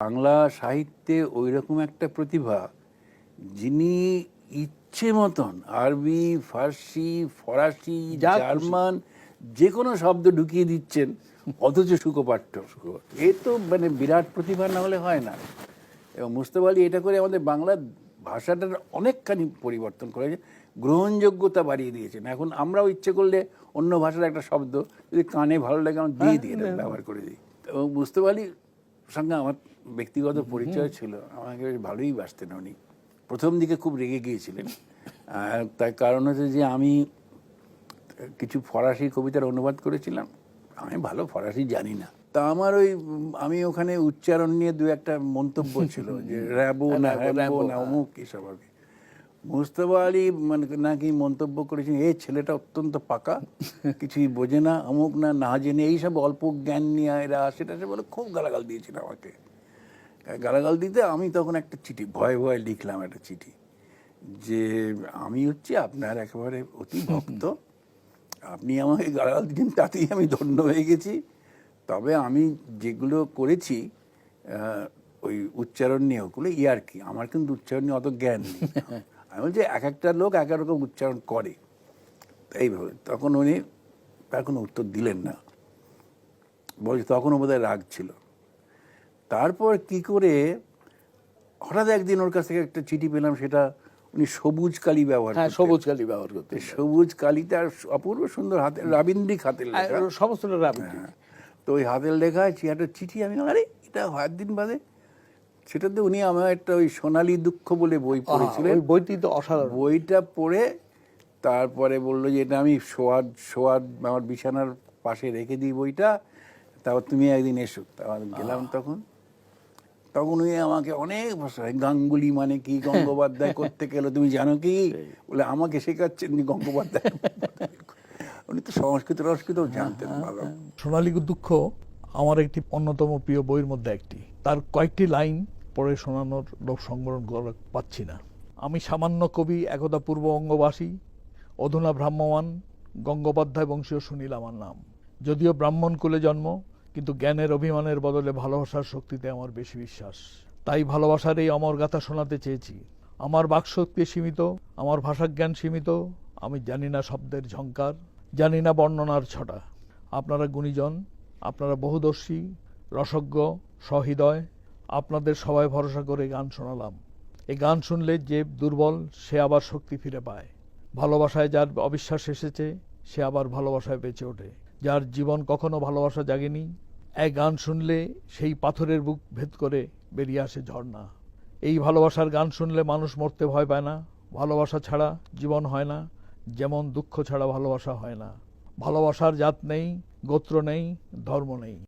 বাংলা সাহিত্যে ওই রকম একটা প্রতিভা যিনি ইচ্ছে মতন আরবি ফার্সি ফরাসি যা জার্মান যে কোনো শব্দ ঢুকিয়ে দিচ্ছেন অথচ সুখপাঠ্য। এ তো মানে বিরাট প্রতিভা না হলে হয় না। এবং মুস্তফা আলী এটা করে আমাদের বাংলা ভাষাটার অনেকখানি পরিবর্তন করেছে গ্রহণযোগ্যতা বাড়িয়ে দিয়েছেন। এখন আমরাও ইচ্ছে করলে অন্য ভাষার একটা শব্দ যদি কানে ভালো লাগে আমরা দিয়ে দিই এটা ব্যবহার করে দিই। এবং মুস্তফা আলীর সঙ্গে আমার ব্যক্তিগত পরিচয় ছিল আমাকে বেশ ভালোই বাসতেন উনি। প্রথম দিকে খুব রেগে গিয়েছিলেন। আর তার কারণ হচ্ছে যে আমি কিছু ফরাসি কবিতার অনুবাদ করেছিলাম। আমি ভালো ফরাসি জানি না। তা আমার ওই আমি ওখানে উচ্চারণ নিয়ে দু একটা মন্তব্য ছিল যে র্যাবো না র্যাবো, র্যাবো না হ্যাঁ। অমুক এসব আর কি। মুস্তফা আলী মানে নাকি মন্তব্য করেছেন এই ছেলেটা অত্যন্ত পাকা কিছুই বোঝে না অমুক না না জেনে এইসব অল্প জ্ঞান নিয়ে এরা সেটা সে বলে খুব গালাগাল দিয়েছিল আমাকে। গালাগাল দিতে আমি তখন একটা চিঠি ভয়ে ভয়ে লিখলাম একটা চিঠি যে আমি হচ্ছে আপনার একেবারে অতি ভক্ত আপনি আমাকে গালাগাল দিচ্ছেন তাতেই আমি ধন্য হয়ে গেছি। তবে আমি যেগুলো করেছি ওই উচ্চারণ নিয়ে ওগুলো ইয়ার কি আমার কিন্তু উচ্চারণ নিয়ে অত জ্ঞান নেই। আমি বলছি এক একটা লোক এক এক রকম উচ্চারণ করে। এইভাবে তখন উনি তার কোনো উত্তর দিলেন না। বলছি তখনও বোধহয় রাগ ছিল। তারপর কি করে হঠাৎ একদিন ওর কাছ থেকে একটা চিঠি পেলাম সেটা উনি সবুজ কালি ব্যবহার হ্যাঁ সবুজ কালি ব্যবহার করতে সবুজ কালিতে আর অপূর্ব সুন্দর হাতে রাবীন্দ্রিক হাতের লেখা। সমস্ত হ্যাঁ। তো ওই হাতের লেখা একটা চিঠি আমি আরে এটা হাত দিন বাদে। সেটাতে উনি আমার একটা ওই সোনালী দুঃখ বলে বই পড়েছিলেন। ওই বইটি তো অসাধারণ। বইটা পড়ে তারপরে বলল যে এটা আমি শোয়ার শোয়ার আমার বিছানার পাশে রেখে দিই বইটা তারপর তুমি একদিন এসো। তারপর গেলাম তখন। তখন উনি আমাকে অনেক ভাষায় গাঙ্গুলি মানে কি গঙ্গোপাধ্যায় করতে গেলো তুমি জানো কি? বলে আমাকে শেখাচ্ছেন গঙ্গোপাধ্যায় উনি তো সংস্কৃত সংস্কৃতও জানতেন ভালো। সোনালী দুঃখ আমার একটি অন্যতম প্রিয় বইয়ের মধ্যে একটি। তার কয়েকটি লাইন পড়ে শোনানোর লোক সংবরণ পাচ্ছি না। আমি সামান্য কবি একদা পূর্ব অঙ্গবাসী অধুনা ভ্রাম্যমান গঙ্গোপাধ্যায় বংশীয় সুনীল আমার নাম। যদিও ব্রাহ্মণ কুলে জন্ম কিন্তু জ্ঞানের অভিমানের বদলে ভালোবাসার শক্তিতে আমার বেশি বিশ্বাস। তাই ভালোবাসার এই অমর গাথা শোনাতে চেয়েছি। আমার বাকশক্তি সীমিত, আমার ভাষাজ্ঞান সীমিত, আমি জানি না শব্দের ঝংকার, জানি না বর্ণনার ছটা। আপনারা গুণীজন, আপনারা বহুদর্শী, রসজ্ঞ, সহৃদয়, আপনাদের সবাই ভরসা করে গান শোনালাম। এই গান শুনলে যে দুর্বল, সে আবার শক্তি ফিরে পায়। ভালোবাসায় যার অবিশ্বাস এসেছে, সে আবার ভালোবাসায় বেঁচে ওঠে। যার জীবন কখনো ভালোবাসা জাগেনি এক গান শুনলে সেই পাথরের বুক ভেদ করে বেরিয়ে আসে ঝর্ণা। এই ভালোবাসার গান শুনলে মানুষ মরতে ভয় পায় না, ভালোবাসা ছাড়া জীবন হয় না, যেমন দুঃখ ছাড়া ভালোবাসা হয় না। ভালোবাসার জাত নেই, গোত্র নেই, ধর্ম নেই।